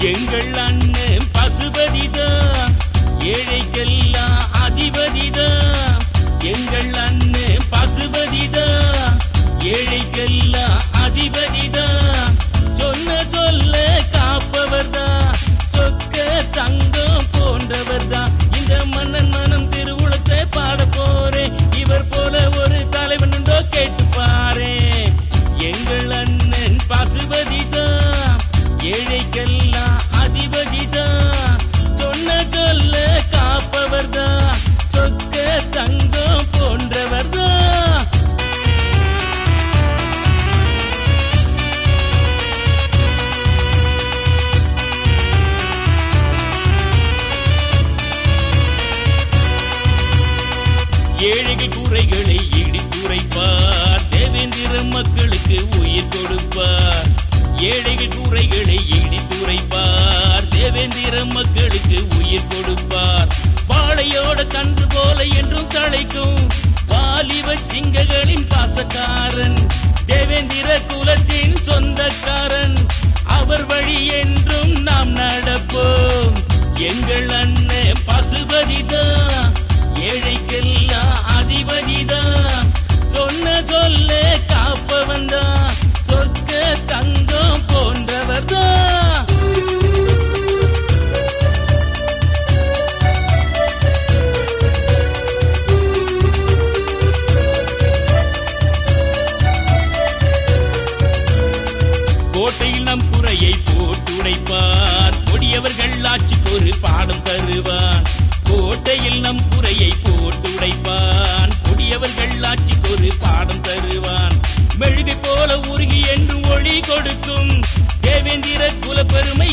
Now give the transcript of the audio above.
எங்கள் அண்ணன் பசுபதிதான் ஏழைக்கெல்லாம் அதிபதிதா. எங்கள் அண்ணன் பசுபதிதான் ஏழைக்கெல்லாம் அதிபதிதா. சொன்ன சொல்ல காப்பவர்தான் சொக்க தங்கம் போன்றவர்தான் இந்த மன்னன் மனம் திருவுளத்தை பாட போறேன் இவர் போல ஒரு தலைவன் கேட்டு பாரு. எங்கள் அண்ணன் பசுபதிதான் ஏழைகள் கூரைகளை இடித்துரைப்பார் தேவேந்திர மக்களுக்கு உயிர் கொடுப்பார். ஏழைகள் கூரைகளை இடித்துரைப்பார் தேவேந்திர மக்களுக்கு உயிர் கொடுப்பார். வாழையோட கன்று போல என்றும் தழைக்கும் வாலிப சிங்கங்களின் பாசக்காரன். தேவேந்திர குலத்தின் சொந்தக்காரன். அவர் வழி என்றும் மனம் நம் குறையை போட்டுடைப்பார் கொடியவர்கள் ஆட்சிக்கு ஒரு பாடம் தருவான் கோட்டையில் நம் குறையை போட்டுடைப்பான் கொடியவர்கள் ஆட்சிக்கு ஒரு பாடம் தருவான். மெழுகை போல உருகி என்று ஒளி கொடுக்கும். தேவேந்திர குலப்பெருமை